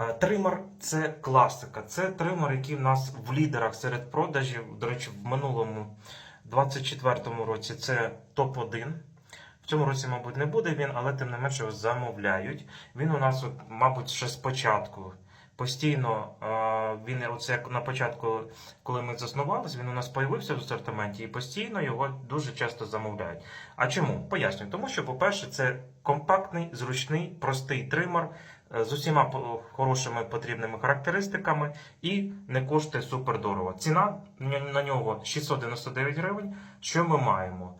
Е, Тример це класика. Це тример, який в нас в лідерах серед продажів. До речі, в минулому 24-му році це топ-1. В цьому році, мабуть, не буде він, але тим не менше замовляють. Він у нас, от, мабуть, ще спочатку. Постійно е, він оце як на початку, коли ми заснувалися, він у нас появився в асортименті і постійно його дуже часто замовляють. А чому? Пояснюю. Тому що, по-перше, це компактний, зручний, простий тример з усіма хорошими потрібними характеристиками і не коштує супер дорого. Ціна на на нього 699 гривень. Що ми маємо?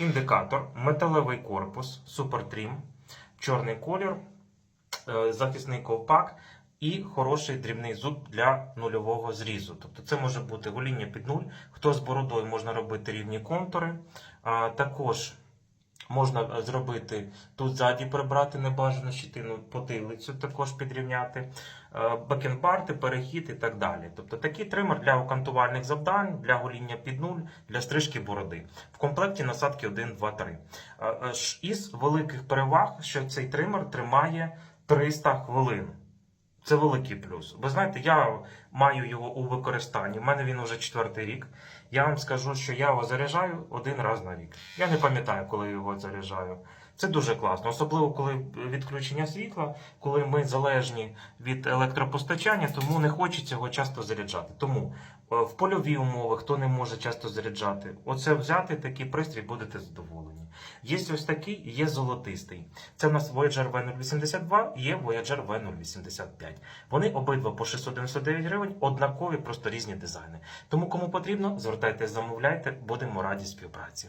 Індикатор, металевий корпус, супертрім, чорний колір, е, захисний ковпак і хороший дрібний зуб для нульового зрізу. Тобто це може бути гоління під нуль. Хто з бородою можна робити рівні контури. Також можна е, зробити тут ззаді прибрати небажану щитину, потилицю також підрівняти, е, бакенбарти, перехід і так далі. Тобто такий тример для окантувальних завдань, для гоління під нуль, для стрижки бороди. В комплекті насадки 1, 2, 3. Е, е, ш- Із великих переваг, що цей тример тримає 300 хвилин. Це великий плюс. Ви знаєте, я маю його у використанні. У мене він уже четвертий рік. Я вам скажу, що я його заряджаю один раз на рік. Я не пам'ятаю, коли його заряджаю. Це дуже класно, особливо коли відключення світла, коли ми залежні від електропостачання, тому не хочеться його часто заряджати. Тому е, в польові умови, хто не може часто заряджати, оце взяти такий пристрій, будете задоволені. Є ось такий, є золотистий. Це в нас Voyager V082, є Voyager V085. Вони обидва по 699 гривень, однакові, просто різні дизайни. Тому кому потрібно, звертайтеся, замовляйте, будемо раді співпраці.